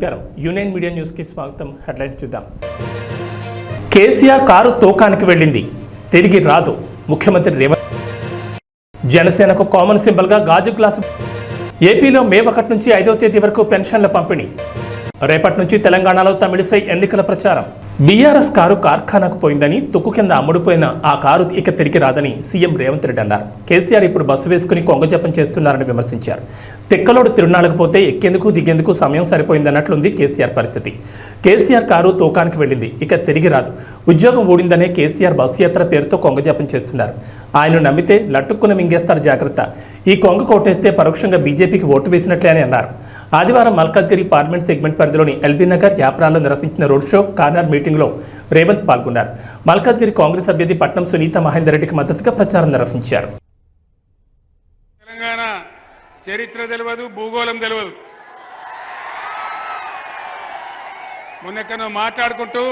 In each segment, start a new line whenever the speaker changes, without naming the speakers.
నమస్కారం. Union media న్యూస్కి స్వాగతం. హెడ్లైన్ చూద్దాం. కేసీఆర్ కారు తోకానికి వెళ్ళింది. తిరిగి రాదు. ముఖ్యమంత్రి రేవంత్ జనసేనకు కామన్ సింబల్గా గాజు గ్లాసు. ఏపీలో మే ఒకటి నుంచి ఐదవ తేదీ వరకు పెన్షన్ల పంపిణీ. రేపటి నుంచి తెలంగాణలో తమిళిసై ఎన్నికల ప్రచారం. బీఆర్ఎస్ కారు కార్ఖానాకు పోయిందని తుక్కు కింద అమ్ముడుపోయిన ఆ కారు ఇక తిరిగి రాదని సీఎం రేవంత్ రెడ్డి అన్నారు. కేసీఆర్ ఇప్పుడు బస్సు వేసుకుని కొంగజపం చేస్తున్నారని విమర్శించారు. తిక్కలోడు తిరునాళ్ళకు పోతే ఎక్కేందుకు దిగేందుకు సమయం సరిపోయిందన్నట్లుంది కేసీఆర్ పరిస్థితి. కేసీఆర్ కారు తూకానికి వెళ్ళింది ఇక తిరిగి రాదు. ఉద్యోగం ఊడిందనే కేసీఆర్ బస్సు యాత్ర పేరుతో కొంగజపం చేస్తున్నారు. ఆయన నమ్మితే లట్టుక్కున మింగేస్తారు జాగ్రత్త. ఈ కొంగ కొట్టేస్తే పరోక్షంగా బీజేపీకి ఓటు వేసినట్లే అని అన్నారు. ఆదివారం మల్కాజ్గిరి పార్లమెంట్ సెగ్మెంట్ పరిధిలోని ఎల్బీ నగర్ యాప్రాల్లో నిర్వహించిన రోడ్ షో కార్నర్ మీటింగ్లో రేవంత్ పాల్గొన్నారు. మల్కాజ్గిరి కాంగ్రెస్ అభ్యర్థి పట్నం సునీత మహేందర్ రెడ్డికి మద్దతుగా ప్రచారం నిర్వహించారు.
తెలంగాణ చరిత్ర తెలియదు భూగోళం తెలియదు మొన్నెక్కనో మాట్లాడుకుంటూ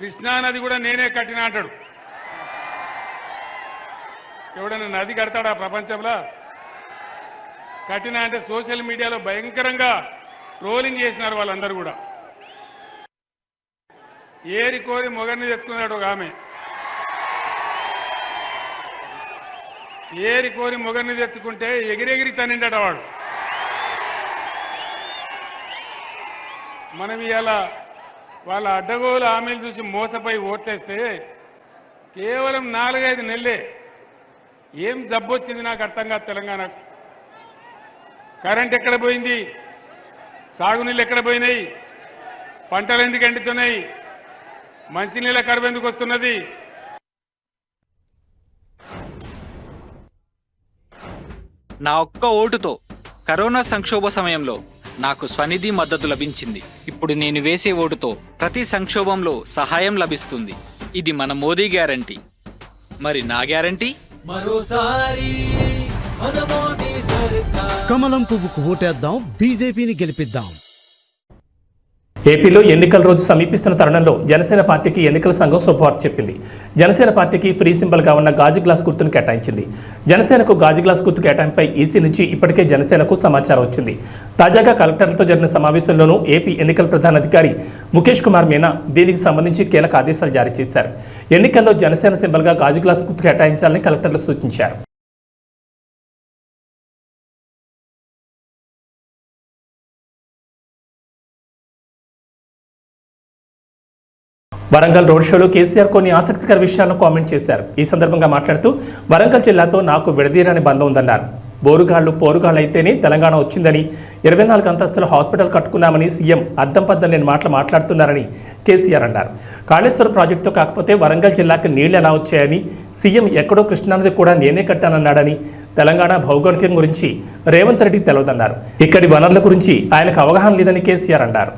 కృష్ణానది కూడా నేనే కట్టిన అంటాడు. ఎవడన్నా నది కడతాడా ప్రపంచంలో? కఠిన అంటే సోషల్ మీడియాలో భయంకరంగా ట్రోలింగ్ చేసినారు వాళ్ళందరూ కూడా. ఏరి కోరి మొగర్ని తెచ్చుకున్నాడు ఒక ఆమె. ఏరి కోరి మొగర్ని తెచ్చుకుంటే ఎగిరెగిరి తనిండట వాడు. మనం ఇలా వాళ్ళ అడ్డగోలు హామీలు చూసి మోసపోయి ఓట్లేస్తే కేవలం నాలుగైదు నెలలే. ఏం జబ్బొచ్చింది నాకు అర్థం కాదు తెలంగాణకు. కరెంట్ ఎక్కడ పోయింది? సాగునీళ్ళు ఎక్కడ పోయినాయి? పంటలు ఎందుకు ఎండుతున్నాయి? మంచినీళ్ళ కరువు ఎందుకు వస్తున్నది?
నా ఒక్క ఓటుతో కరోనా సంక్షోభ సమయంలో నాకు స్వనిధి మద్దతు లభించింది. ఇప్పుడు నేను వేసే ఓటుతో ప్రతి సంక్షోభంలో సహాయం లభిస్తుంది. ఇది మన మోదీ గ్యారంటీ. మరి నా గ్యారంటీ?
కమలం పువ్వుకు ఓటేద్దాం బీజేపీని గెలిపిద్దాం.
ఏపీలో ఎన్నికల రోజు సమీపిస్తున్న తరుణంలో జనసేన పార్టీకి ఎన్నికల సంఘం శుభవార్త చెప్పింది. జనసేన పార్టీకి ఫ్రీ సింబల్గా ఉన్న గాజు గ్లాస్ గుర్తును కేటాయించింది. జనసేనకు గాజు గ్లాస్ గుర్తు కేటాయింపై ఈసీ నుంచి ఇప్పటికే జనసేనకు సమాచారం వచ్చింది. తాజాగా కలెక్టర్లతో జరిగిన సమావేశంలోనూ ఏపీ ఎన్నికల ప్రధాన అధికారి ముఖేష్ కుమార్ మీనా దీనికి సంబంధించి కీలక ఆదేశాలు జారీ చేశారు. ఎన్నికల్లో జనసేన సింబల్గా గాజు గ్లాస్ గుర్తు కేటాయించాలని కలెక్టర్లకు సూచించారు. వరంగల్ రోడ్ షోలో కేసీఆర్ కొన్ని ఆసక్తికర విషయాలను కామెంట్ చేశారు. ఈ సందర్భంగా మాట్లాడుతూ వరంగల్ జిల్లాతో నాకు విడదీరని బంధం ఉందన్నారు. బోరుగాళ్ళు పోరుగాళ్ళు అయితేనే తెలంగాణ వచ్చిందని ఇరవై నాలుగు అంతస్తుల హాస్పిటల్ కట్టుకున్నామని సీఎం అద్దం పద్దం లేని మాటలు మాట్లాడుతున్నారని కేసీఆర్ అన్నారు. కాళేశ్వరం ప్రాజెక్టుతో కాకపోతే వరంగల్ జిల్లాకు నీళ్ళు ఎలా వచ్చాయని సీఎం ఎక్కడో కృష్ణానది కూడా నేనే కట్టానన్నాడని తెలంగాణ భౌగోళికం గురించి రేవంత్ రెడ్డి తెలవదన్నారు. ఇక్కడి వనరుల గురించి ఆయనకు అవగాహన లేదని కేసీఆర్ అన్నారు.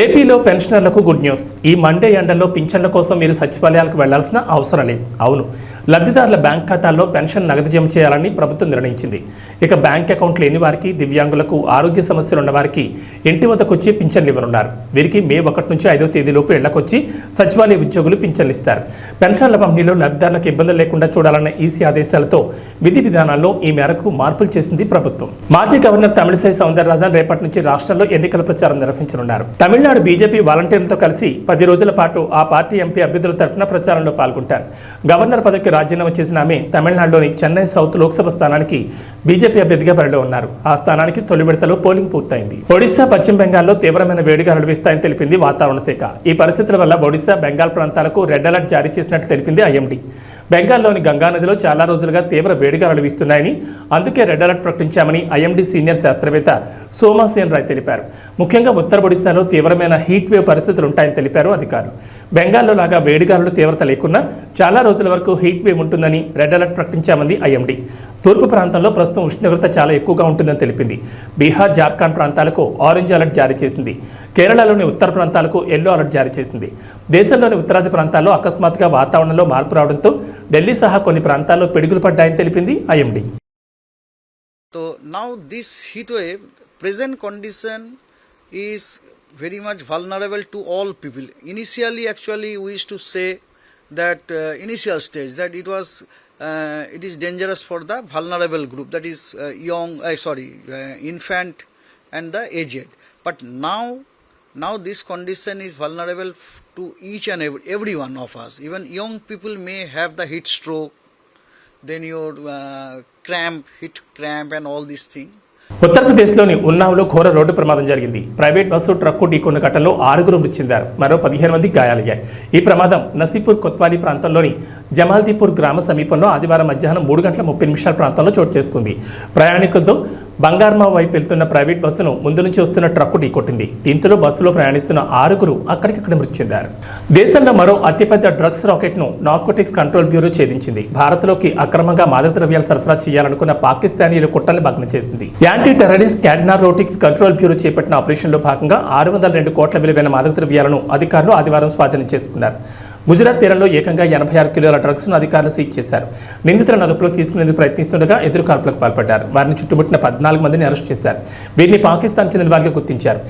ఏపీలో పెన్షనర్లకు గుడ్ న్యూస్. ఈ మండే ఎండల్లో పింఛన్ల కోసం మీరు సచివాలయాలకు వెళ్ళాల్సిన అవసరం లేదు. అవును. లబ్ధిదారుల బ్యాంక్ ఖాతాల్లో పెన్షన్ నగదు జమ చేయాలని ప్రభుత్వం నిర్ణయించింది. ఇక బ్యాంక్ అకౌంట్ లేని వారికి దివ్యాంగులకు ఆరోగ్య సమస్యలు ఉన్న వారికి ఇంటి వద్దకు వచ్చి పింఛన్లు ఇవ్వనున్నారు. వీరికి మే ఒకటి నుంచి ఐదో తేదీలోపు ఇళ్ళకొచ్చి సచివాలయ ఉద్యోగులు పింఛన్లు ఇస్తారు. పెన్షన్ల పంపిణీలో లబ్ధిదారులకు ఇబ్బందులు లేకుండా చూడాలన్న ఈసీ ఆదేశాలతో విధి విధానాల్లో ఈ మేరకు మార్పులు చేసింది ప్రభుత్వం. మాజీ గవర్నర్ తమిళిసై సౌందరరాజన్ రేపటి నుంచి రాష్ట్రంలో ఎన్నికల ప్రచారం నిర్వహించనున్నారు. తమిళనాడు బీజేపీ వాలంటీర్లతో కలిసి పది రోజుల పాటు ఆ పార్టీ ఎంపీ అభ్యర్థుల తరఫున ప్రచారంలో పాల్గొంటారు. గవర్నర్ పదవికి రాజీనామా చేసిన ఆమె తమిళనాడులోని చెన్నై సౌత్ లోక్సభ స్థానానికి బీజేపీ అభ్యర్థిగా బరిలో ఉన్నారు. ఆ స్థానానికి తొలి విడతలో పోలింగ్ పూర్తయింది. ఒడిశా పశ్చిమ బెంగాల్లో తీవ్రమైన వేడిగా నడిపిస్తాయని తెలిపింది వాతావరణ శాఖ. ఈ పరిస్థితుల వల్ల ఒడిశా బెంగాల్ ప్రాంతాలకు రెడ్ అలర్ట్ జారీ చేసినట్లు తెలిపింది ఐఎండీ. బెంగాల్లోని గంగానదిలో చాలా రోజులుగా తీవ్ర వేడిగా వీస్తున్నాయని అందుకే రెడ్ అలర్ట్ ప్రకటించామని ఐఎండీ సీనియర్ శాస్త్రవేత్త సోమాసేన్ రాయ్ తెలిపారు. ముఖ్యంగా ఉత్తర ఒడిశాలో తీవ్రమైన హీట్ వేవ్ పరిస్థితులు ఉంటాయని తెలిపారు అధికారులు. బెంగాల్లో లాగా వేడిగాలుల తీవ్రత లేకున్నా చాలా రోజుల వరకు హీట్ వేవ్ ఉంటుందని రెడ్ అలర్ట్ ప్రకటించామంది ఐఎండీ. తూర్పు ప్రాంతంలో ప్రస్తుతం ఉష్ణోగ్రత చాలా ఎక్కువగా ఉంటుందని తెలిపింది. బీహార్ జార్ఖండ్ ప్రాంతాలకు ఆరెంజ్ అలర్ట్ జారీ చేసింది. కేరళలోని ఉత్తర ప్రాంతాలకు ఎల్లో అలర్ట్ జారీ చేసింది. దేశంలోని ఉత్తరాది ప్రాంతాల్లో అకస్మాత్తుగా వాతావరణంలో మార్పు రావడంతో ఢిల్లీ సహా కొన్ని ప్రాంతాల్లో పిడుగులు పడ్డాయని తెలిపింది IMD.
So now this heat wave, present condition is very much vulnerable to all people. Initially, actually, we used to say that uh, initial stage that it was uh, it is dangerous for the vulnerable group that is uh, young uh, sorry uh, infant and the aged but now now this condition is vulnerable to each and every, every one of us even young people may have the heat stroke then your uh, cramp heat cramp and all these things
ఉత్తరప్రదేశ్లోని ఉన్నావ్లో ఘోర road ప్రమాదం జరిగింది. Private bus truck ఢీకొన్న ఘటనలో ఆరుగురు మృతి చెందారు. మరో పదిహేను మంది గాయాలయ్యాయి. ఈ ప్రమాదం నసీఫూర్ కొత్వాలీ ప్రాంతంలోని జమాల్దీపూర్ గ్రామ సమీపంలో ఆదివారం మధ్యాహ్నం మూడు గంటల ముప్పై నిమిషాల ప్రాంతంలో చోటు చేసుకుంది. ప్రయాణికులతో బంగార్మా వైపు వెళ్తున్న ప్రైవేట్ బస్సును ముందు నుంచి వస్తున్న ట్రక్కు ఢీకొట్టింది. దీంతో బస్సులో ప్రయాణిస్తున్న ఆరుగురు అక్కడికక్కడ మృతి చెందారు. దేశంలో మరో అతిపెద్ద డ్రగ్స్ రాకెట్ను నార్కోటిక్స్ కంట్రోల్ బ్యూరో ఛేదించింది. భారత్లోకి అక్రమంగా మాదక ద్రవ్యాలు సరఫరా చేయాలనుకున్న పాకిస్తానీయుల కుట్రని భగ్నం చేసింది. యాంటీ టెర్రరిస్ట్ క్యాడ్నారోటిక్స్ కంట్రోల్ బ్యూరో చేపట్టిన ఆపరేషన్లో భాగంగా ఆరు వందల రెండు కోట్ల విలువైన మాదక ద్రవ్యాలను అధికారులు ఆదివారం స్వాధీనం చేసుకున్నారు. గుజరాత్ తీరంలో ఏకంగా ఎనభై ఆరు కిలోల డ్రగ్స్ను అధికారులు సీజ్ చేశారు. నిందితులను అదుపులోకి తీసుకునేందుకు ప్రయత్నిస్తుండగా ఎదురు కాల్పులకు పాల్పడ్డారు. వారిని చుట్టుముట్టిన పద్నాలుగు మందిని అరెస్ట్ చేశారు. వీరిని పాకిస్తాన్ చెందిన వారిగా గుర్తించారు.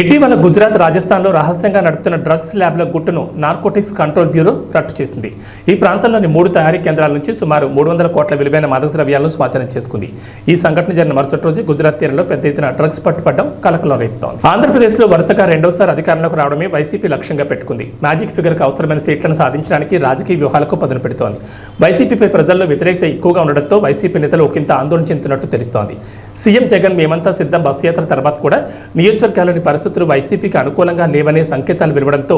ఇటీవల గుజరాత్ రాజస్థాన్లో రహస్యంగా నడుపుతున్న డ్రగ్స్ ల్యాబ్ల గుట్టును నార్కోటిక్స్ కంట్రోల్ బ్యూరో రట్టు చేసింది. ఈ ప్రాంతంలోని మూడు తయారీ కేంద్రాల నుంచి సుమారు మూడు వందల కోట్ల విలువైన మాదక ద్రవ్యాలను స్వాధీనం చేసుకుంది. ఈ సంఘటన జరిగిన మరుసటి రోజు గుజరాత్ తీరంలో పెద్ద ఎత్తున డ్రగ్స్ పట్టుపడడం కలకలం రేపుతోంది. ఆంధ్రప్రదేశ్లో వరుసగా రెండోసారి అధికారంలోకి రావడమే వైసీపీ లక్ష్యంగా పెట్టుకుంది. మ్యాజిక్ ఫిగర్కు అవసరమైన సీట్లను సాధించడానికి రాజకీయ వ్యూహాలకు పదును పెడుతోంది. వైసీపీపై ప్రజల్లో వ్యతిరేకత ఎక్కువగా ఉండడంతో వైసీపీ నేతలు ఒకంత ఆందోళన చెందుతున్నట్లు తెలుస్తోంది. సీఎం జగన్ మేమంతా సిద్ధం బస్సు యాత్ర తర్వాత కూడా నియోజకవర్గాల్లోని పరిస్థితులు వైసీపీకి అనుకూలంగా లేవనే సంకేతాలు వెలువడంతో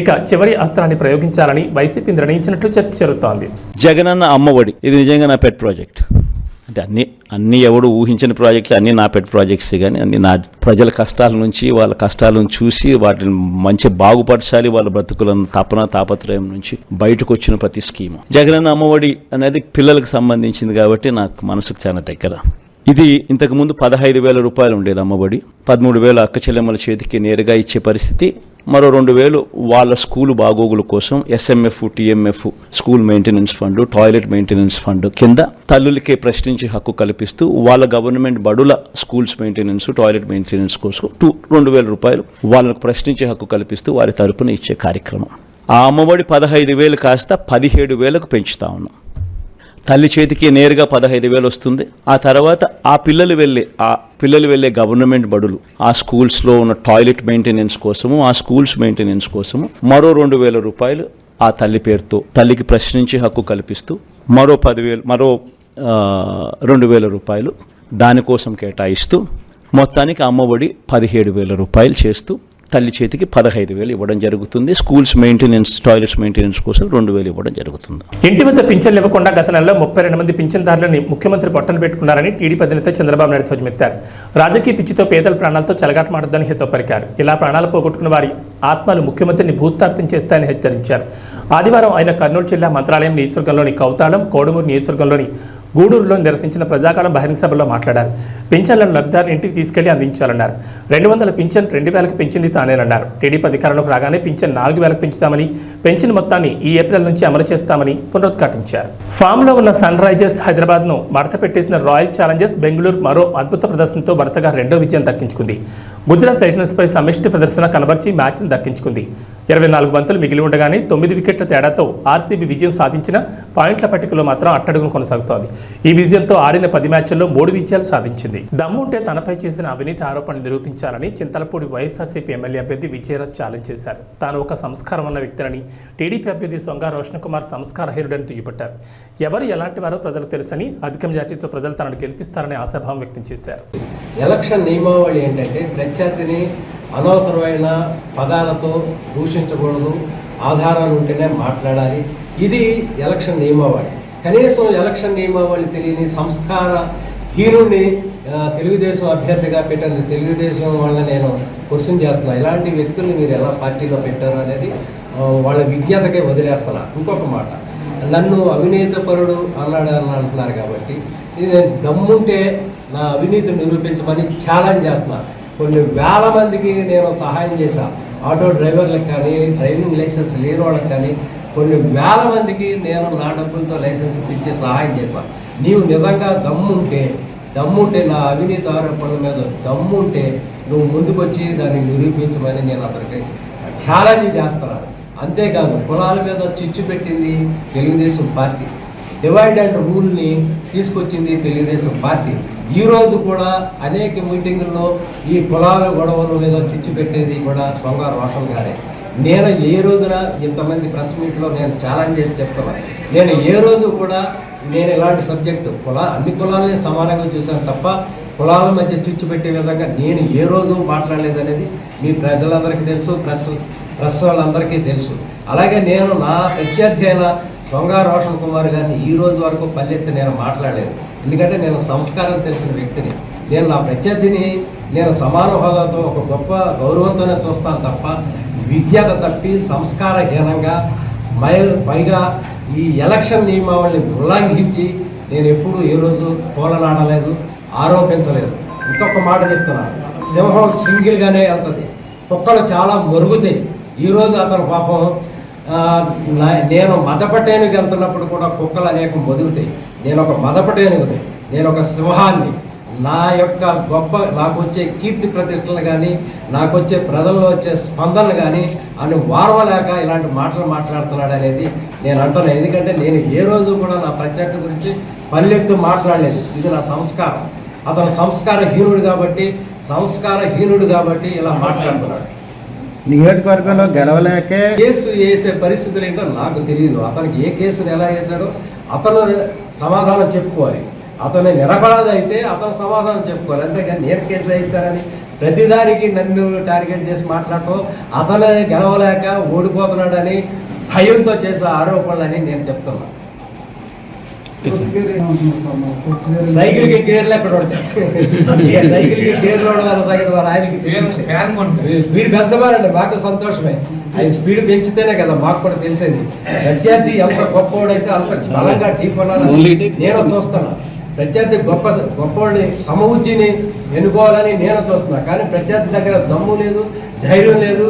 ఇక చివరి అస్త్రాన్ని ప్రయోగించాలని వైసీపీ నిర్ణయించినట్లు చర్చ జరుగుతోంది.
జగనన్న అమ్మఒడి ఇది నిజంగా నా పెట్ ప్రాజెక్ట్ అంటే అన్ని అన్ని ఎవడు ఊహించిన ప్రాజెక్టులు అన్ని నా పెట్ ప్రాజెక్ట్స్ కానీ అన్ని నా ప్రజల కష్టాల నుంచి వాళ్ళ కష్టాలను చూసి వాటిని మంచి బాగుపరచాలి వాళ్ళ బ్రతుకులను తపన తాపత్రయం నుంచి బయటకు వచ్చిన ప్రతి స్కీము జగనన్న అమ్మఒడి అనేది పిల్లలకు సంబంధించింది కాబట్టి నాకు మనసుకు చాలా దగ్గర. ఇది ఇంతకుముందు పదహైదు వేల రూపాయలు ఉండేది అమ్మఒడి. పదమూడు వేలు అక్క చెల్లెమ్మల చేతికి నేరుగా ఇచ్చే పరిస్థితి. మరో రెండు వేలు వాళ్ళ స్కూలు బాగోగుల కోసం SMF TMF school maintenance fund toilet maintenance fund కింద తల్లులకే ప్రశ్నించే హక్కు కల్పిస్తూ వాళ్ళ గవర్నమెంట్ బడుల స్కూల్స్ మెయింటెనెన్స్ టాయిలెట్ మెయింటెనెన్స్ కోసం టూ రెండు వేల రూపాయలు వాళ్ళకు ప్రశ్నించే హక్కు కల్పిస్తూ వారి తరపున ఇచ్చే కార్యక్రమం. ఆ అమ్మఒడి పదహైదు వేలు కాస్త పదిహేడు వేలకు పెంచుతా ఉన్నాం. తల్లి చేతికి నేరుగా పదహైదు వేలు వస్తుంది. ఆ తర్వాత ఆ పిల్లలు వెళ్ళే ఆ పిల్లలు వెళ్ళే గవర్నమెంట్ బడులు ఆ స్కూల్స్లో ఉన్న టాయిలెట్ మెయింటెనెన్స్ కోసము ఆ స్కూల్స్ మెయింటెనెన్స్ కోసము మరో రెండు వేల రూపాయలు ఆ తల్లి పేరుతో తల్లికి ప్రశ్నించే హక్కు కల్పిస్తూ మరో పదివేలు మరో రెండు వేల రూపాయలు దానికోసం కేటాయిస్తూ మొత్తానికి అమ్మఒడి పదిహేడు వేల రూపాయలు చేస్తూ తల్లి చేతికి పదహైదు వేలు ఇవ్వడం జరుగుతుంది. స్కూల్స్ మెయింటెనెన్స్ టాయిలెట్స్ మెయింటెనెన్స్ కోసం రెండు వేలు ఇవ్వడం జరుగుతుంది.
ఇంటి వద్ద పింఛన్లు ఇవ్వకుండా గత నెలలో ముప్పై రెండు మంది పింఛన్దారులని ముఖ్యమంత్రి పొట్టలు పెట్టుకున్నారని టీడీపీ అధినేత చంద్రబాబు నాయుడు ధ్వజమెత్తారు. రాజకీయ పిచ్చితో పేదల ప్రాణాలతో చెలగాటమాడొద్దని హితో పలికారు. ఇలా ప్రాణాలు పోగొట్టుకున్న వారి ఆత్మలు ముఖ్యమంత్రిని భూస్థాపితం చేస్తాయని హెచ్చరించారు. ఆదివారం ఆయన కర్నూలు జిల్లా మంత్రాలయం నియోజకవర్గంలోని కౌతాళం కోడుమూరు నియోజకవర్గంలోని గూడూరులో నిర్వహించిన ప్రజాకాలం బహిరంగ సభలో మాట్లాడారు. పింఛన్లను లబ్ధిదారులు ఇంటికి తీసుకెళ్ళి అందించాలన్నారు. రెండు వందల పింఛన్ రెండు వేలకు పెంచింది తానేనన్నారు. టీడీపీ అధికారంలోకి రాగానే పింఛన్ నాలుగు వేలకు పెంచుతామని పెంచిన మొత్తాన్ని ఈ ఏప్రిల్ నుంచి అమలు చేస్తామని పునరుద్ఘాటించారు. ఫామ్లో ఉన్న సన్ రైజర్స్ హైదరాబాద్ను మడత పెట్టేసిన రాయల్ ఛాలెంజర్స్ బెంగళూరు మరో అద్భుత ప్రదర్శనతో భర్తగా రెండో విజయం దక్కించుకుంది. గుజరాత్ టైటన్స్పై సమిష్టి ప్రదర్శన కనబర్చి మ్యాచ్ను దక్కించుకుంది. ఇరవై నాలుగు బంతులు మిగిలి ఉండగానే తొమ్మిది వికెట్ల తేడాతో ఆర్సీబీ విజయం సాధించిన పాయింట్ల పట్టికలో మాత్రం అట్టడుగును కొనసాగుతోంది. ఈ విజయంతో ఆడిన పది మ్యాచ్ల్లో మూడు విజయాలు సాధించింది. దమ్ముంటే తనపై చేసిన అవినీతి ఆరోపణలు నిరూపించాలని చింతలపూడి వైఎస్ఆర్సీపీ ఎమ్మెల్యే అభ్యర్థి విజయరాజ్ ఛాలెంజ్ చేశారు. తాను ఒక సంస్కారం ఉన్న వ్యక్తిని టీడీపీ అభ్యర్థి సొంగ రోషన్ కుమార్ సంస్కారహీనుడని దుయ్యబట్టారు. ఎవరు ఎలాంటి వారో ప్రజలు తెలుసని అధిక మెజార్టీతో ప్రజలు తనను గెలిపిస్తారని ఆశాభావం వ్యక్తం చేశారు.
ఎలక్షన్ నియమావళి ఏంటంటే ప్రత్యర్థిని అనవసరమైన పదాలతో దూషించకూడదు ఆధారాలు ఉంటేనే మాట్లాడాలి. ఇది ఎలక్షన్ నియమావళి. కనీసం ఎలక్షన్ నియమావళి తెలియని సంస్కార హీనుడిని తెలుగుదేశం అభ్యర్థిగా పెట్టిన తెలుగుదేశం వాళ్ళ నేను క్వశ్చన్ చేస్తున్నా. ఇలాంటి వ్యక్తుల్ని మీరు ఎలా పార్టీలో పెట్టారు అనేది వాళ్ళ విజ్ఞతకే వదిలేస్తున్నా. ఇంకొక మాట నన్ను అవినీతిపరుడు అన్నాడు అని అంటున్నారు కాబట్టి నేను దమ్ముంటే నా అవినీతి నిరూపించమని ఛాలెంజ్ చేస్తున్నాను కొన్ని వేల మందికి నేను సహాయం చేశాను ఆటో డ్రైవర్లకు కానీ డ్రైవింగ్ లైసెన్స్ లేని వాళ్ళకి కానీ కొన్ని వేల మందికి నేను నా డబ్బులతో లైసెన్స్ ఇచ్చి సహాయం చేశాను నీవు నిజంగా దమ్ముంటే దమ్ముంటే నా అవినీతి ఆరోపణల మీద దమ్ముంటే నువ్వు ముందుకొచ్చి దాన్ని నిరూపించమని నేను అతనికి ఛాలెంజ్ చేస్తున్నాను అంతేకాదు కులాల మీద చిచ్చు పెట్టింది తెలుగుదేశం పార్టీ. డివైడ్ అండ్ రూల్ని తీసుకొచ్చింది తెలుగుదేశం పార్టీ. ఈ రోజు కూడా అనేక మీటింగుల్లో ఈ కులాల గొడవలు మీద చిచ్చు పెట్టేది కూడా సొంగ రోషన్ గారే. నేను ఏ రోజున ఇంతమంది ప్రెస్ మీట్లో నేను ఛాలెంజ్ చేసి చెప్తున్నాను నేను ఏ రోజు కూడా నేను ఇలాంటి సబ్జెక్టు కులా అన్ని కులాలని సమానంగా చూశాను తప్ప కులాల మధ్య చిచ్చు పెట్టే విధంగా నేను ఏ రోజు మాట్లాడలేదు అనేది మీ ప్రజలందరికీ తెలుసు ప్రెస్ ప్రెస్ వాళ్ళందరికీ తెలుసు. అలాగే నేను నా ప్రత్యర్థి అయిన సొంగ రోషన్ కుమార్ గారిని ఈ రోజు వరకు పల్లెత్తి నేను మాట్లాడలేదు. ఎందుకంటే నేను సంస్కారం తెలిసిన వ్యక్తిని. నేను నా ప్రత్యర్థిని నేను సమాన హోదాతో ఒక గొప్ప గౌరవంతోనే చూస్తాను తప్ప విజ్ఞత తప్పి సంస్కారహీనంగా మై పైగా ఈ ఎలక్షన్ నియమావళిని ఉల్లంఘించి నేను ఎప్పుడూ ఏ రోజు తోలనాడలేదు ఆరోపించలేదు. ఇంకొక మాట చెప్తున్నాను సింహం సింగిల్గానే వెళ్తుంది. కుక్కలు చాలా మరుగుతాయి. ఈరోజు అతను పాపం నా- నేను మదపటేనుగు వెళ్తున్నప్పుడు కూడా కుక్కలు అనేక మొదుగుతాయి. నేను ఒక మదపటేనుగుని నేను ఒక సింహాన్ని. నా యొక్క గొప్ప నాకు వచ్చే కీర్తి ప్రతిష్టలు కానీ నాకు వచ్చే ప్రజల్లో వచ్చే స్పందనలు కానీ అని వారవలేక ఇలాంటి మాటలు మాట్లాడుతున్నాడు అనేది నేను అంటున్నాను ఎందుకంటే నేను ఏ రోజు కూడా నా ప్రత్యేకత గురించి పల్లెత్తు మాట్లాడలేదు. ఇది నా సంస్కారం. అతను సంస్కారహీనుడు కాబట్టి సంస్కారహీనుడు కాబట్టి ఇలా మాట్లాడుతున్నాడు.
నియోజకవర్గంలో గెలవలేకే
కేసు వేసే పరిస్థితులు ఏంటో నాకు తెలియదు అతనికి ఏ కేసును ఎలా వేశాడో అతను సమాధానం చెప్పుకోవాలి. అతను నిరపరాధి అయితే అతను సమాధానం చెప్పుకోవాలి. అంతేగాని నేను కేసు వేయించారని ప్రతిదానికి నన్ను టార్గెట్ చేసి మాట్లాడటం అతను గెలవలేక ఓడిపోతున్నాడని భయంతో చేసే ఆరోపణలని నేను చెప్తున్నా. సైకిల్కి గేర్లు ఎక్కడ ఉంటాయి ఇక సైకిల్కి గేర్లు ఉండడం సంగతి వారు ఆయనకి. స్పీడ్ పెంచమానండి మాకు సంతోషమే. ఆయన స్పీడ్ పెంచితేనే కదా మాకు కూడా తెలిసేది. ప్రత్యర్థి ఎంత గొప్పవాడైతే అంత బలంగా టీ కొనాలని నేను చూస్తున్నా. ప్రత్యర్థి గొప్ప గొప్పవాడిని సమవుజ్జిని ఎన్నుకోవాలని నేను చూస్తున్నా. కానీ ప్రత్యర్థి దగ్గర దమ్ము లేదు ధైర్యం లేదు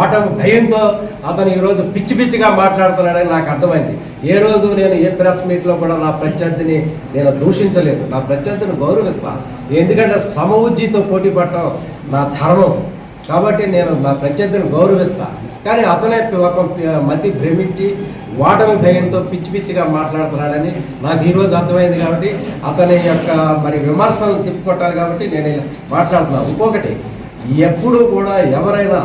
ఓటమి భయంతో అతను ఈరోజు పిచ్చి పిచ్చిగా మాట్లాడుతున్నాడని నాకు అర్థమైంది. ఏ రోజు నేను ఏ ప్రెస్ మీట్లో కూడా నా ప్రత్యర్థిని నేను దూషించలేదు. నా ప్రత్యర్థిని గౌరవిస్తాను ఎందుకంటే సమవుజ్జితో పోటీ పడటం నా ధర్మం. కాబట్టి నేను నా ప్రత్యర్థిని గౌరవిస్తా. కానీ అతనే ఒక మతి భ్రమించి ఓటమి భయంతో పిచ్చి పిచ్చిగా మాట్లాడుతున్నాడని నాకు ఈరోజు అర్థమైంది కాబట్టి అతని యొక్క మరి విమర్శలు తిప్పుకొట్టాలి కాబట్టి నేను మాట్లాడుతున్నాను ఇంకొకటి ఎప్పుడు కూడా ఎవరైనా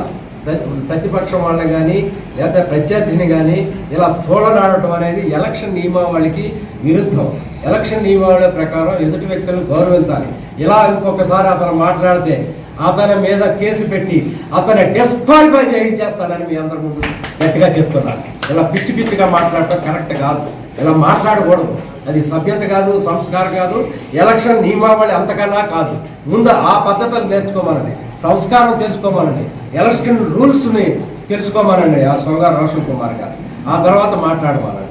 ప్రతిపక్షం వాళ్ళని కానీ లేదా ప్రత్యర్థిని కానీ ఇలా తోలనాడటం అనేది ఎలక్షన్ నియమావళికి విరుద్ధం. ఎలక్షన్ నియమావళి ప్రకారం ఎదుటి వ్యక్తులను గౌరవించాలి. ఇలా ఇంకొకసారి అతను మాట్లాడితే అతని మీద కేసు పెట్టి అతని డిస్క్వాలిఫై చేయించేస్తానని మీ అందరి ముందు గట్టిగా చెప్తున్నాను ఇలా పిచ్చి పిచ్చిగా మాట్లాడటం కరెక్ట్ కాదు. ఇలా మాట్లాడకూడదు. అది సభ్యత కాదు సంస్కారం కాదు ఎలక్షన్ నియమావళి అంతకన్నా కాదు. ముందు ఆ పద్ధతులు నేర్చుకోమనండి. సంస్కారం తెలుసుకోమనండి. ఎలక్షన్ రూల్స్ని తెలుసుకోమనండి. ఆ సొంగ రోషన్ కుమార్ గారు. ఆ తర్వాత మాట్లాడమనండి.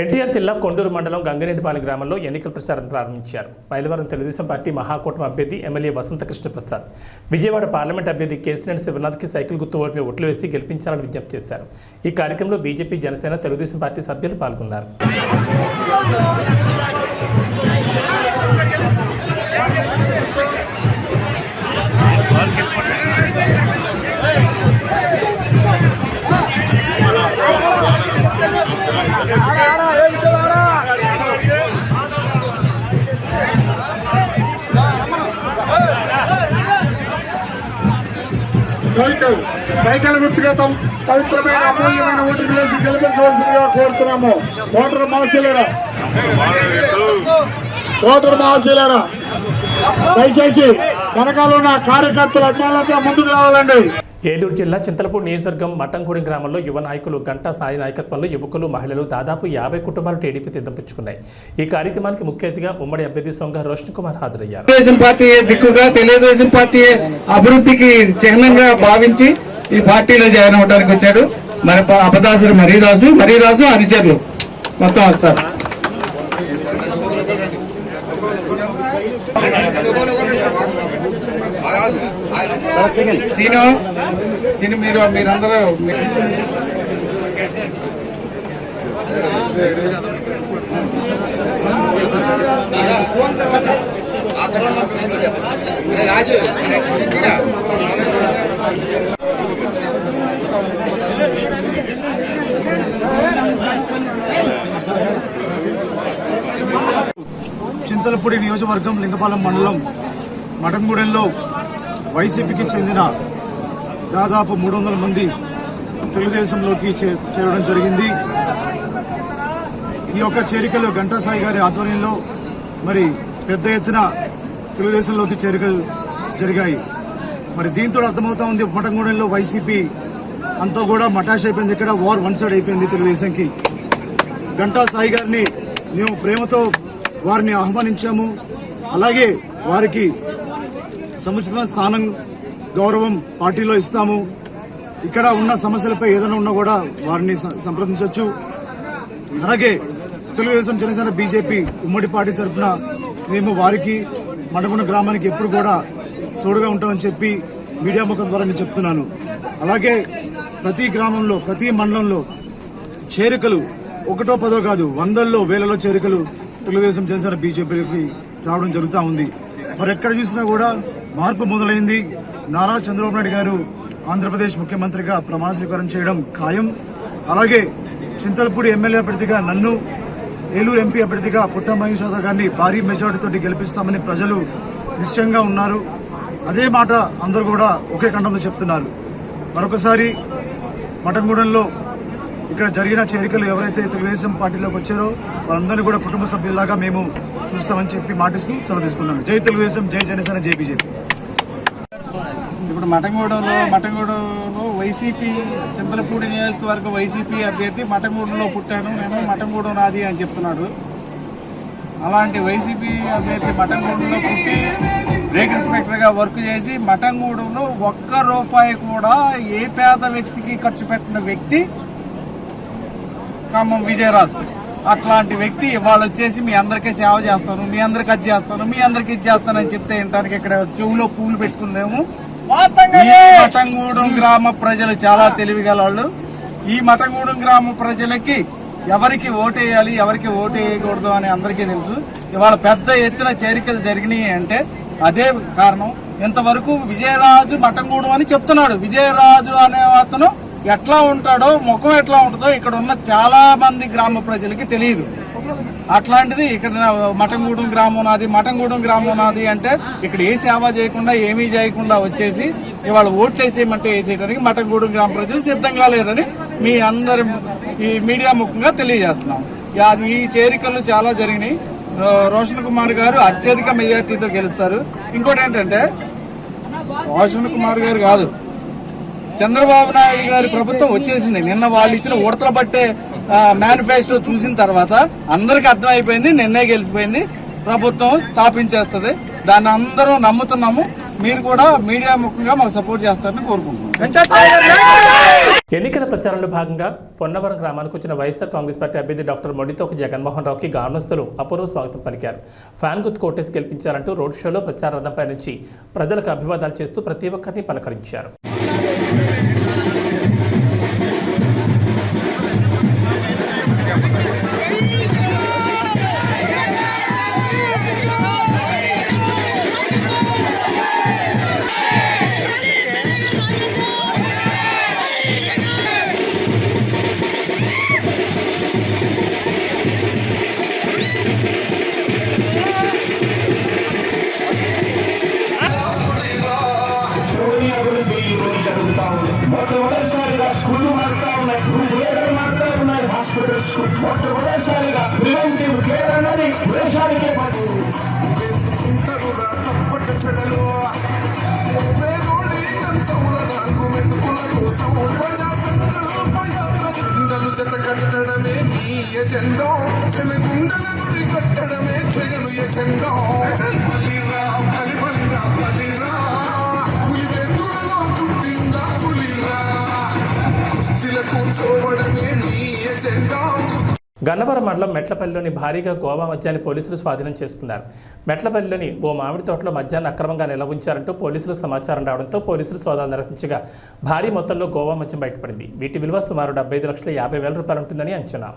ఎన్టీఆర్ జిల్లా కొండూరు మండలం గంగిరెడ్డిపాలెం గ్రామంలో ఎన్నికల ప్రచారం ప్రారంభించారు మైలవరం తెలుగుదేశం పార్టీ మహాకూటమి అభ్యర్థి ఎమ్మెల్యే వసంతకృష్ణ ప్రసాద్ విజయవాడ పార్లమెంట్ అభ్యర్థి కేసినేని శివనాథ్కి సైకిల్ గుర్తు ఓటుపై ఓట్లు వేసి గెలిపించాలని విజ్ఞప్తి చేశారు ఈ కార్యక్రమంలో బీజేపీ జనసేన తెలుగుదేశం పార్టీ సభ్యులు పాల్గొన్నారు
సైకిల్ సైకిల్ వ్యక్తిగతం పవిత్రమైన అమూల్యమైన ఓటు వేసి గెలిపించవలసిందిగా కోరుతున్నాము. ఓటర్ మహర్షులేరా ఓటర్ మహర్షులేరా దయచేసి వెనకాల ఉన్న కార్యకర్తలు అభిమానులంతా ముందుకు రావాలండి.
ఏలూరు జిల్లా చింతలపూడి నియోజకవర్గం మట్టంగూడెం గ్రామంలో యువ నాయకులు గంటా సాయి నాయకత్వంలో యువకులు మహిళలు దాదాపు యాభై కుటుంబాలు టీడీపీ తీర్థం ఈ కార్యక్రమానికి ముఖ్య అతిథిగా ఉమ్మడి అభ్యర్థి సొంగ రోషన్ కుమార్ హాజరయ్యారు.
తెలుగుదేశం పార్టీ దిక్కుగా తెలుగుదేశం పార్టీ అభివృద్ధికి చిహ్నంగా భావించి ఈ పార్టీలో జాయిన్ అవడానికి వచ్చాడు. మరి అపదాసుడు మరీదాసు మరీదాసు అనుచరులు. మొత్తం వస్తారు. సీను సీను మీరు మీరందరూ రాజు చింతలపూడి నియోజకవర్గం లింగపాలెం మండలం మటన్గూడెంలో వైసీపీకి చెందిన దాదాపు మూడు వందల మంది తెలుగుదేశంలోకి చే- చేరడం జరిగింది. ఈ యొక్క చేరికలు ఘంటాసాయి గారి ఆధ్వర్యంలో మరి పెద్ద ఎత్తున తెలుగుదేశంలోకి చేరికలు జరిగాయి. మరి దీంతో అర్థమవుతా ఉంది మఠంగూడెంలో వైసీపీ అంతా కూడా మటాష్ అయిపోయింది ఇక్కడ వార్ వన్ సైడ్ అయిపోయింది తెలుగుదేశంకి. గంటా సాయి గారిని మేము ప్రేమతో వారిని ఆహ్వానించాము. అలాగే వారికి సముచితమైన స్థానం గౌరవం పార్టీలో ఇస్తాము. ఇక్కడ ఉన్న సమస్యలపై ఏదైనా ఉన్నా కూడా వారిని సంప్రదించవచ్చు. అలాగే తెలుగుదేశం జనసేన బీజేపీ ఉమ్మడి పార్టీ తరఫున మేము వారికి మడగుణ గ్రామానికి ఎప్పుడు కూడా తోడుగా ఉంటామని చెప్పి మీడియా ముఖం ద్వారా నేను చెప్తున్నాను. అలాగే ప్రతి గ్రామంలో ప్రతి మండలంలో చేరికలు ఒకటో పదో కాదు వందల్లో వేలలో చేరికలు తెలుగుదేశం జనసేన బీజేపీకి రావడం జరుగుతూ ఉంది. మరి ఎక్కడ చూసినా కూడా మార్పు మొదలైంది. నారా చంద్రబాబు నాయుడు గారు ఆంధ్రప్రదేశ్ ముఖ్యమంత్రిగా ప్రమాణ స్వీకారం చేయడం ఖాయం. అలాగే చింతలపూడి ఎమ్మెల్యే అభ్యర్థిగా నన్ను ఏలూరు ఎంపీ అభ్యర్థిగా పుట్ట మహేష్ గారిని భారీ మెజార్టీతో గెలిపిస్తామని ప్రజలు నిశ్చయంగా ఉన్నారు. అదే మాట అందరూ కూడా ఒకే కంఠంతో చెప్తున్నారు. మరొకసారి మటన్గూడెంలో ఇక్కడ జరిగిన చేరికలు ఎవరైతే తెలుగుదేశం పార్టీలోకి వచ్చారో వాళ్ళందరినీ కూడా కుటుంబ సభ్యులాగా మేము చూస్తామని చెప్పి మాటిస్తూ సెలవు తీసుకున్నాను. జై తెలుగుదేశం జై జనసేన జై బీజేపీ.
ఇప్పుడు మటంగూడెంలో మటంగూడలో వైసీపీ చింతలపూడి నియోజకవర్గ వైసీపీ అభ్యర్థి మటంగూడలో పుట్టాను. నేను మటంగూడెం నాది అని చెప్తున్నాడు. అలాంటి వైసీపీ అభ్యర్థి మటంగూడెంలో పుట్టి బ్రేక్ ఇన్స్పెక్టర్గా వర్క్ చేసి మటంగూడెంలో ఒక్క రూపాయి కూడా ఏ పేద వ్యక్తికి ఖర్చు పెట్టిన వ్యక్తి ఖమ్మం విజయరాజు. అట్లాంటి వ్యక్తి ఇవాళ వచ్చేసి మీ అందరికీ సేవ చేస్తాను మీ అందరికి అది చేస్తాను మీ అందరికి ఇది చేస్తానని చెప్తే వినడానికి ఇక్కడ చెవులో పూలు పెట్టుకున్నాము. మఠంగూడెం మటంగూడెం గ్రామ ప్రజలు చాలా తెలివిగల వాళ్ళు ఈ మటంగూడెం గ్రామ ప్రజలకి ఎవరికి ఓటేయాలి ఎవరికి ఓటు వేయకూడదు అని అందరికీ తెలుసు. ఇవాళ పెద్ద ఎత్తున చేరికలు జరిగినాయి అంటే అదే కారణం. ఇంతవరకు విజయరాజు మఠంగూడెం అని చెప్తున్నాడు. విజయరాజు అనే అతను ఎట్లా ఉంటాడో ముఖం ఎట్లా ఉంటుందో ఇక్కడ ఉన్న చాలా మంది గ్రామ ప్రజలకి తెలియదు. అట్లాంటిది ఇక్కడ మఠంగూడెం మటంగూడెం గ్రామం నాది మటంగూడెం గ్రామం నాది అంటే ఇక్కడ ఏ సేవ చేయకుండా ఏమీ చేయకుండా వచ్చేసి ఇవాళ ఓట్లు వేసేయమంటే వేసేయడానికి మఠంగూడెం గ్రామ ప్రజలు సిద్ధంగా లేరని మీ అందరి ఈ మీడియా ముఖంగా తెలియజేస్తున్నాం. యా- ఈ చేరికలు చాలా జరిగినాయి. రోషన్ కుమార్ గారు అత్యధిక మెజార్టీతో గెలుస్తారు. ఇంకోటి ఏంటంటే రోషన్ కుమార్ గారు కాదు చంద్రబాబు నాయుడు గారి ప్రభుత్వం వచ్చేసింది. నిన్న వాళ్ళు ఇచ్చిన ఉడతల పట్టే మేనిఫెస్టో చూసిన తర్వాత అందరికి అర్థమైపోయింది నిన్నే గెలిచిపోయింది. ప్రభుత్వం స్థాపించేస్తుంది. దాన్ని అందరూ నమ్ముతున్నాము. మీరు కూడా మీడియా ముఖంగా మాకు సపోర్ట్ చేస్తారని కోరుకుంటున్నాం.
ఎన్నికల ప్రచారంలో భాగంగా పొన్నవరం గ్రామానికి వచ్చిన Y S R Congress party అభ్యర్థి డాక్టర్ మొడితోక జగన్మోహన్ రావుకి గార్మస్తులు అపూర్వ స్వాగతం పలికారు. ఫ్యాన్ గుర్తు కోటేసి గెలిపించారంటూ రోడ్ షోలో ప్రచార రథంపై నుంచి ప్రజలకు అభివాదాలు చేస్తూ ప్రతి ఒక్కరిని పలకరించారు.
హాస్పిటల్స్ మొట్టమొదటిసారిగా ప్రివెంటివ్ కేర్ అన్నది దేశానికే పడుతుంది.
జత కట్టడమే మీ ఎజెండో చెలగుండల గుడి కట్టడమే జగను ఎజెండో
గన్నవరం మండలం మెట్లపల్లిలోని భారీగా గోవా మద్యాన్ని పోలీసులు స్వాధీనం చేసుకున్నారు. మెట్లపల్లిలోని ఓ మామిడి తోటలో మద్యాన్ని అక్రమంగా నిల్వ ఉంచారంటూ పోలీసులు సమాచారం రావడంతో పోలీసులు సోదాలు నిర్వహించగా భారీ మొత్తంలో గోవా మద్యం బయటపడింది. వీటి విలువ సుమారు డెబ్బై ఐదు లక్షల యాభై వేల రూపాయలు ఉంటుందని అంచనా.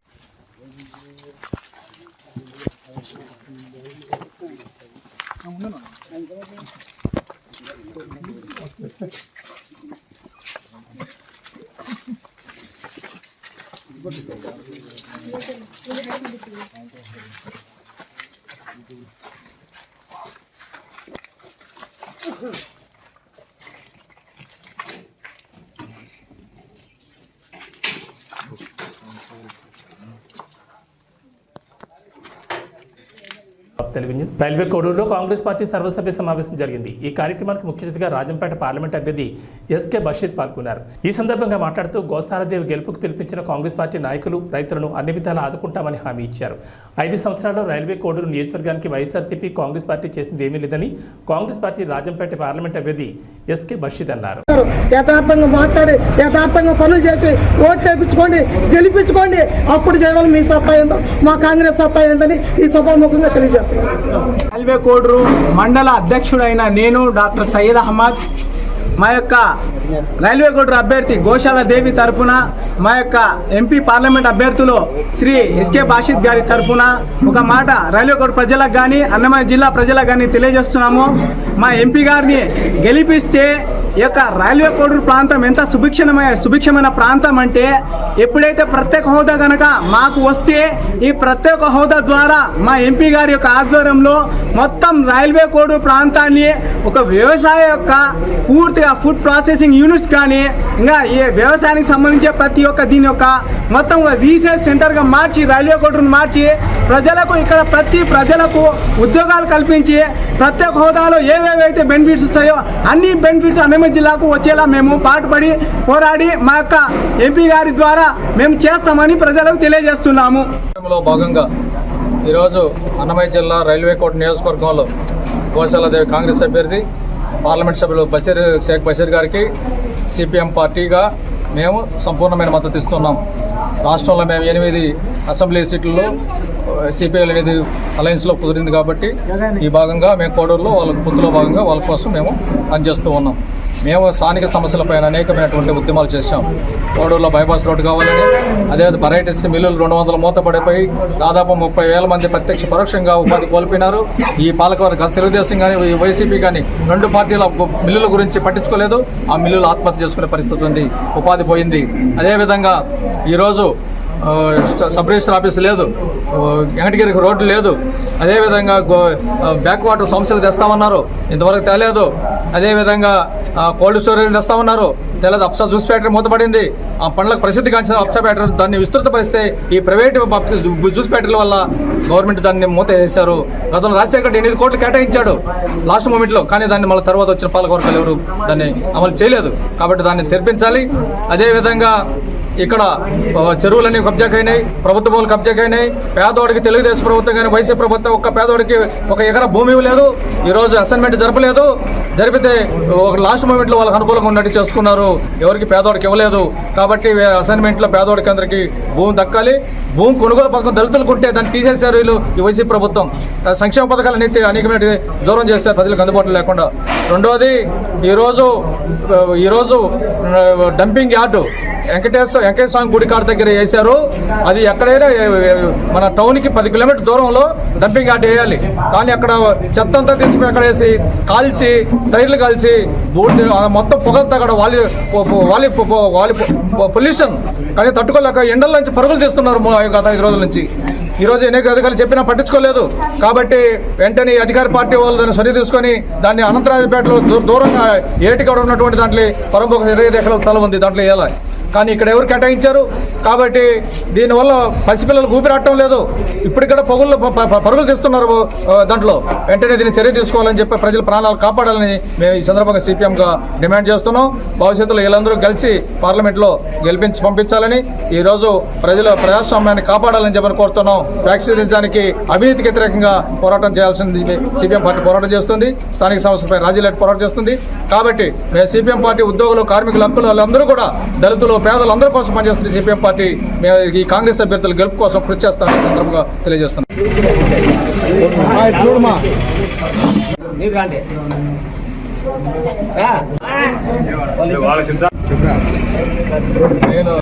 Mm-hmm. తెలుగు న్యూస్. రైల్వే కోడూరులో కాంగ్రెస్ పార్టీ సర్వసభ్య సమావేశం జరిగింది. ఈ కార్యక్రమానికి ముఖ్య అతిథిగా రాజంపేట పార్లమెంట్ అభ్యర్థి ఎస్కే బషీర్ పాల్గొన్నారు. ఈ సందర్భంగా మాట్లాడుతూ గోసారదేవి గెలుపుకు పిలిపించిన కాంగ్రెస్ పార్టీ నాయకులు రైతులను అన్ని విధాలా ఆదుకుంటామని హామీ ఇచ్చారు. ఐదు సంవత్సరాల్లో రైల్వే కోడూరు నియోజకవర్గానికి వైఎస్ఆర్సీపీ కాంగ్రెస్ పార్టీ చేసింది ఏమీ లేదని కాంగ్రెస్ పార్టీ రాజంపేట పార్లమెంట్ అభ్యర్థి ఎస్కే బషీద్ అన్నారు.
యథార్థంగా మాట్లాడి యథార్థంగా పనులు చేసి ఓట్లు వేయించుకోండి గెలిపించుకోండి. అప్పుడు చేయడం మీ సత్తా ఏందో మా కాంగ్రెస్ సత్తా ఏందని ఈ సభాముఖంగా తెలియజేస్తున్నారు.
రైల్వే కోడ్రు మండల అధ్యక్షుడైన నేను డాక్టర్ సయ్యద్ అహ్మద్ మా యొక్క రైల్వే కోడూరు అభ్యర్థి గోశాల దేవి తరపున మా యొక్క ఎంపీ పార్లమెంట్ అభ్యర్థులు శ్రీ ఎస్కే బాషిద్ గారి తరఫున ఒక మాట రైల్వే గోడ్ ప్రజలకు కానీ అన్నమయ్య జిల్లా ప్రజలకు కానీ తెలియజేస్తున్నాము. మా ఎంపీ గారిని గెలిపిస్తే ఈ యొక్క రైల్వే కోడూరు ప్రాంతం ఎంత సుభిక్షణమైన సుభిక్షమైన ప్రాంతం అంటే ఎప్పుడైతే ప్రత్యేక హోదా కనుక మాకు వస్తే ఈ ప్రత్యేక హోదా ద్వారా మా ఎంపీ గారి యొక్క ఆధ్వర్యంలో మొత్తం రైల్వే కోడూరు ప్రాంతాన్ని ఒక వ్యవసాయ యొక్క పూర్తి ఫుడ్ ప్రాసెసింగ్ యూనిట్స్ కానీ ఇంకా ఏ వ్యవసాయానికి సంబంధించే ప్రతి ఒక్క దీని యొక్క మొత్తం రీసెర్చ్ సెంటర్గా మార్చి రైల్వే కోటను మార్చి ప్రజలకు ఇక్కడ ప్రతి ప్రజలకు ఉద్యోగాలు కల్పించి ప్రత్యేక హోదాలో ఏవేవైతే బెనిఫిట్స్ వస్తాయో అన్ని బెనిఫిట్స్ అన్నమయ్య జిల్లాకు వచ్చేలా మేము పాటుపడి పోరాడి మా యొక్క ఎంపీ గారి ద్వారా మేము చేస్తామని ప్రజలకు తెలియజేస్తున్నాము.
భాగంగా ఈరోజు అన్నమయ్య జిల్లా రైల్వే కోట నియోజకవర్గంలో కోశాలదేవి కాంగ్రెస్ అభ్యర్థి పార్లమెంట్ సభ్యులు బషీర్ షేక్ బషీర్ గారికి సిపిఎం పార్టీగా మేము సంపూర్ణమైన మద్దతు ఇస్తున్నాం. రాష్ట్రంలో మేము ఎనిమిది అసెంబ్లీ సీట్లలో సిపిఐలు అనేది అలయన్స్లో కుదిరింది కాబట్టి ఈ భాగంగా మేము కోడూరులో వాళ్ళ పొత్తులో భాగంగా వాళ్ళ కోసం మేము పనిచేస్తూ ఉన్నాం. మేము స్థానిక సమస్యలపైన అనేకమైనటువంటి ఉద్యమాలు చేశాం. కోడూరులో బైపాస్ రోడ్డు కావాలని అదే వెరైటీస్ మిల్లులు రెండు వందల మూత పడిపోయి దాదాపు ముప్పై వేల మంది ప్రత్యక్ష పరోక్షంగా ఉపాధి కోల్పోయినారు. ఈ పాలకవర్గ తెలుగుదేశం కానీ ఈ వైసీపీ కానీ రెండు పార్టీల మిల్లుల గురించి పట్టించుకోలేదు. ఆ మిల్లులు ఆత్మహత్య చేసుకునే పరిస్థితి ఉంది. ఉపాధి పోయింది. అదేవిధంగా ఈరోజు సబ్ రిజిస్టర్ ఆఫీస్ లేదు. వెంకటగిరికి రోడ్డు లేదు. అదేవిధంగా బ్యాక్ వాటర్ సమస్యలు తెస్తామన్నారు. ఇంతవరకు తేలేదు. అదేవిధంగా కోల్డ్ స్టోరేజ్ తెస్తామన్నారు తెల్లది అప్సా జ్యూస్ ఫ్యాక్టరీ మూతపడింది. ఆ పండ్లకు ప్రసిద్ధి కాంచిన అప్సా ఫ్యాక్టరీ దాన్ని విస్తృతపరిస్తే ఈ ప్రైవేట్ జ్యూస్ ఫ్యాక్టరీల వల్ల గవర్నమెంట్ దాన్ని మూత వేశారు. గతంలో రాజశేఖర్ రెడ్డి ఎనిమిది కోట్లు కేటాయించాడు లాస్ట్ మూమెంట్లో. కానీ దాన్ని మళ్ళీ తర్వాత వచ్చిన పాలకవర్గాలు ఎవరు దాన్ని అమలు చేయలేదు. కాబట్టి దాన్ని తెరిపించాలి. అదేవిధంగా ఇక్కడ చెరువులన్నీ కబ్జాకైనాయి ప్రభుత్వ భూములు కబ్జాకైనాయి. పేదవాడికి తెలుగుదేశం ప్రభుత్వం కానీ వైసీపీ ప్రభుత్వం ఒక్క పేదవాడికి ఒక ఎకరా భూమి ఇవ్వలేదు. ఈరోజు అసైన్మెంట్ జరపలేదు. జరిపితే ఒక లాస్ట్ మూమెంట్లో వాళ్ళకి అనుకూలంగా ఉన్నట్టు చేసుకున్నారు. ఎవరికి పేదవాడికి ఇవ్వలేదు. కాబట్టి అసైన్మెంట్లో పేదవాడికి అందరికీ భూమి దక్కాలి. భూమి కొనుగోలు పథకం దళితులకు ఉంటే దాన్ని తీసేశారు వీళ్ళు ఈ వైసీపీ ప్రభుత్వం. సంక్షేమ పథకాలు అనేది అనేకమైన దూరం చేశారు. ప్రజలకు అందుబాటులో లేకుండా. రెండవది ఈరోజు ఈరోజు డంపింగ్ యార్డు వెంకటేశ్వర వెంకయ్య స్వామి గుడి కాడ దగ్గర వేశారు. అది ఎక్కడైనా మన టౌన్కి పది కిలోమీటర్ దూరంలో డంపింగ్ యార్డ్ వేయాలి. కానీ అక్కడ చెత్త అంతా తీసుకుని అక్కడ వేసి కాల్చి టైర్లు కాల్చి బూడి మొత్తం పొగలతో అక్కడ వాలి వాలి వాలి పొల్యూషన్. కానీ తట్టుకోలేక ఎండల నుంచి పరుగులు తీస్తున్నారు గత ఐదు రోజుల నుంచి. ఈరోజు రోజు అనేక అధికారులు చెప్పినా పట్టించుకోలేదు. కాబట్టి వెంటనే అధికార పార్టీ వాళ్ళు దాన్ని సరి తీసుకొని దాన్ని అనంతరాజపేటలో దూ- దూరంగా ఏటికాడ ఉన్నటువంటి దాంట్లో పరంపొక ఇరవై ఐదు ఎకరాల స్థలం ఉంది. దాంట్లో వేయాలి. కానీ ఇక్కడ ఎవరు కేటాయించారు? కాబట్టి దీనివల్ల పసిపిల్లలకు ఊపిరాటం లేదు. ఇప్పటికీ పగుళ్ళు ప- పరుగులు తీస్తున్నారు దాంట్లో. వెంటనే దీన్ని చర్య తీసుకోవాలని చెప్పి ప్రజల ప్రాణాలు కాపాడాలని మేము ఈ సందర్భంగా సిపిఎంగా డిమాండ్ చేస్తున్నాం. భవిష్యత్తులో వీళ్ళందరూ కలిసి పార్లమెంట్లో గెలిపించి పంపించాలని ఈరోజు ప్రజల ప్రజాస్వామ్యాన్ని కాపాడాలని చెప్పని కోరుతున్నాం. వ్యాక్సినేషన్కి అవినీతికి వ్యతిరేకంగా పోరాటం చేయాల్సింది సిపిఎం పార్టీ పోరాటం చేస్తుంది. స్థానిక సంస్థలపై రాజీలేట్ పోరాటం చేస్తుంది. కాబట్టి మేము సిపిఎం పార్టీ ఉద్యోగులు కార్మికులు హక్కులు వాళ్ళందరూ కూడా దళితులు పేదలు అందరి కోసం పనిచేస్తుంది సిపిఎం పార్టీ మేము ఈ కాంగ్రెస్ అభ్యర్థుల గెలుపు కోసం కృషి చేస్తామని సందర్భంగా తెలియజేస్తున్నాం. నేను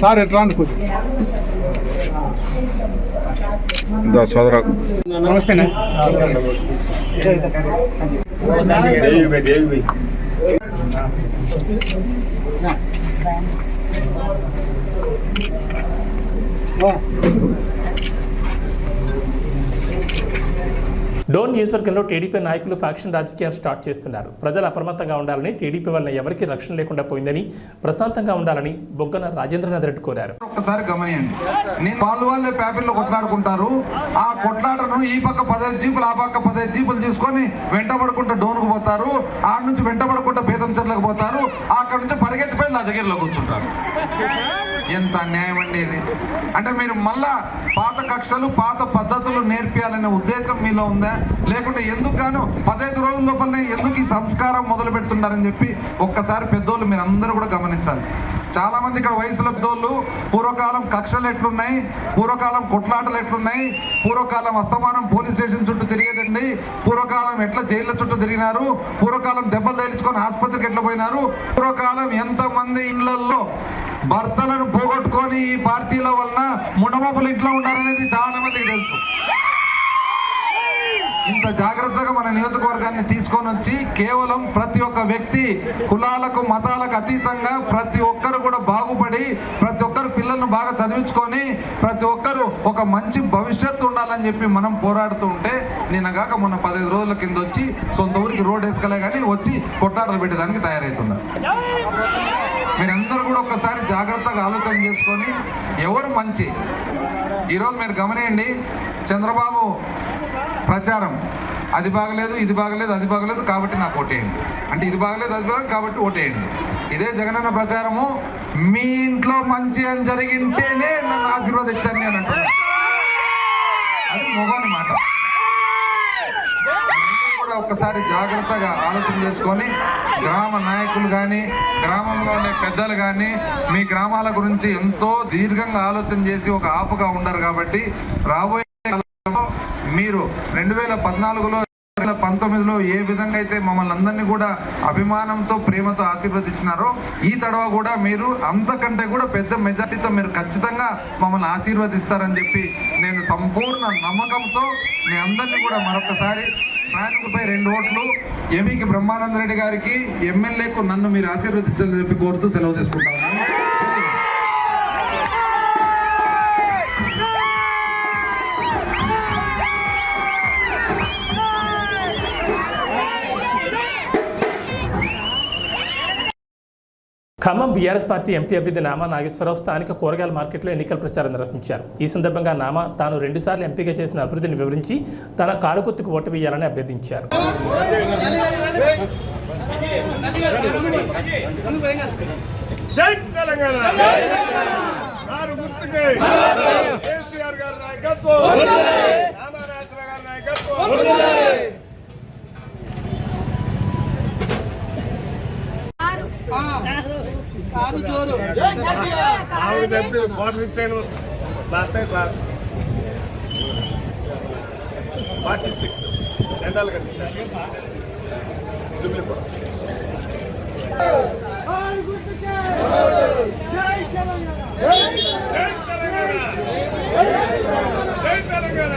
సార్ ఎట్లా
Nè. Wow.
డోన్ నియోజకవర్గంలో టీడీపీ నాయకులు ఫ్యాక్షన్ రాజకీయాలు స్టార్ట్ చేస్తున్నారు. ప్రజలు అప్రమత్తంగా ఉండాలని టీడీపీ వల్ల ఎవరికి రక్షణ లేకుండా పోయిందని ప్రశాంతంగా ఉండాలని బొగ్గన రాజేంద్రనాథ్ రెడ్డి కోరారు.
ఒక్కసారి గమనియండి. నేను వాళ్ళు వాళ్ళే పేపర్లో కొట్లాడుకుంటారు. ఆ కొట్లాటను ఈ పక్క పదహైదు జీపులు ఆ పక్క పదహైదు జీపులు తీసుకొని వెంటబడుకుంటూ డోన్కు పోతారు. ఆడ నుంచి వెంటబడుకుంటూ బేతం చెట్లకు పోతారు. అక్కడ నుంచి పరిగెత్తిపోయి నా దగ్గరలో కూర్చుంటారు. ఎంత అన్యాయం అండి ఇది? అంటే మీరు మళ్ళా పాత కక్షలు పాత పద్ధతులు నేర్పియాలనే ఉద్దేశం మీలో ఉందా? లేకుంటే ఎందుకు గాను పదహైదు రోజుల లోపలనే ఎందుకు ఈ సంస్కారం మొదలు పెడుతున్నారని చెప్పి ఒక్కసారి పెద్దోళ్ళు మీరు అందరూ కూడా గమనించాలి. చాలా మంది ఇక్కడ వయసుల పెద్దోళ్ళు పూర్వకాలం కక్షలు ఎట్లున్నాయి పూర్వకాలం కొట్లాటలు ఎట్లున్నాయి పూర్వకాలం అస్తమానం పోలీస్ స్టేషన్ చుట్టూ తిరిగేదండి పూర్వకాలం ఎట్లా జైళ్ళ చుట్టూ తిరిగినారు పూర్వకాలం దెబ్బలు తగిలించుకొని ఆసుపత్రికి ఎట్లా పోయినారు పూర్వకాలం ఎంతమంది ఇళ్ళల్లో భర్తలను పోగొట్టుకొని ఈ పార్టీల వలన ముడమపులు ఇంట్లో ఉన్నారనేది చాలా మందికి తెలుసు. ఇంత జాగ్రత్తగా మన నియోజకవర్గాన్ని తీసుకొని వచ్చి కేవలం ప్రతి ఒక్క వ్యక్తి కులాలకు మతాలకు అతీతంగా ప్రతి ఒక్కరు కూడా బాగుపడి ప్రతి ఒక్కరు పిల్లలను బాగా చదివించుకొని ప్రతి ఒక్కరు ఒక మంచి భవిష్యత్తు ఉండాలని చెప్పి మనం పోరాడుతూ ఉంటే నిన్నగాక మొన్న పదిహేను రోజుల కింద వచ్చి సొంత ఊరికి రోడ్ వేసుకలే కానీ వచ్చి కొట్టాటలు పెట్టడానికి తయారవుతున్నారు మీరందరూ కూడా ఒక్కసారి జాగ్రత్తగా ఆలోచన చేసుకొని ఎవరు మంచి? ఈరోజు మీరు గమనించండి చంద్రబాబు ప్రచారం. అది బాగలేదు ఇది బాగలేదు అది బాగలేదు కాబట్టి నాకు ఓటేయండి. అంటే ఇది బాగలేదు అది బాగలేదు కాబట్టి ఓటేయండి. ఇదే జగనన్న ప్రచారము. మీ ఇంట్లో మంచి అని జరిగింటేనే నన్ను ఆశీర్వదించాను నేను అంటున్నాను అది మొగని మాట. కూడా ఒక్కసారి జాగ్రత్తగా ఆలోచన చేసుకొని గ్రామ నాయకులు కానీ గ్రామంలో ఉండే పెద్దలు కానీ మీ గ్రామాల గురించి ఎంతో దీర్ఘంగా ఆలోచన చేసి ఒక ఆపుగా ఉండరు కాబట్టి రాబోయే మీరు రెండు వేల పద్నాలుగులో రెండు వేల పంతొమ్మిదిలో ఏ విధంగా అయితే మమ్మల్ని అందరినీ కూడా అభిమానంతో ప్రేమతో ఆశీర్వదించినారో ఈ తడవ కూడా మీరు అంతకంటే కూడా పెద్ద మెజారిటీతో మీరు ఖచ్చితంగా మమ్మల్ని ఆశీర్వదిస్తారని చెప్పి నేను సంపూర్ణ నమ్మకంతో మీ అందరినీ కూడా మరొకసారి ఫ్యాన్కుపై రెండు ఓట్లు ఎంఈకి బ్రహ్మానంద రెడ్డి గారికి ఎమ్మెల్యేకు నన్ను మీరు ఆశీర్వదించాలని చెప్పి కోరుతూ సెలవు తీసుకుంటాను
ఖమ్మం బీఆర్ఎస్ పార్టీ ఎంపీ అభ్యర్థి నామా నాగేశ్వరరావు స్థానిక కూరగాయల మార్కెట్లో ఎన్నికల ప్రచారం నిర్వహించారు. ఈ సందర్భంగా నామా తాను రెండుసార్లు ఎంపీగా చేసిన అభివృద్ధిని వివరించి తన కారుగుర్తుకు ఓటు వేయాలని అభ్యర్థించారు.
జై తెలంగాణ! గారు గుర్తుకే! కేసీఆర్ గారి నాయకత్వం! రామారాజరావు గారి నాయకత్వం! ఆమె చెప్పి కోటర్ ఇచ్చాను. బాగుతాయి సార్. Forty six. ఎండాలు కనిపిస్తాయి దుమ్మిలిపోయి జై తెలంగాణ. జై తెలంగాణ.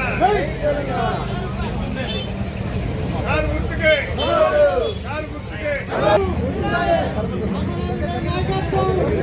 కారు గుర్తుకే. గుర్తుకే సార్ తీసుకోండి సార్ జై తెలంగాణ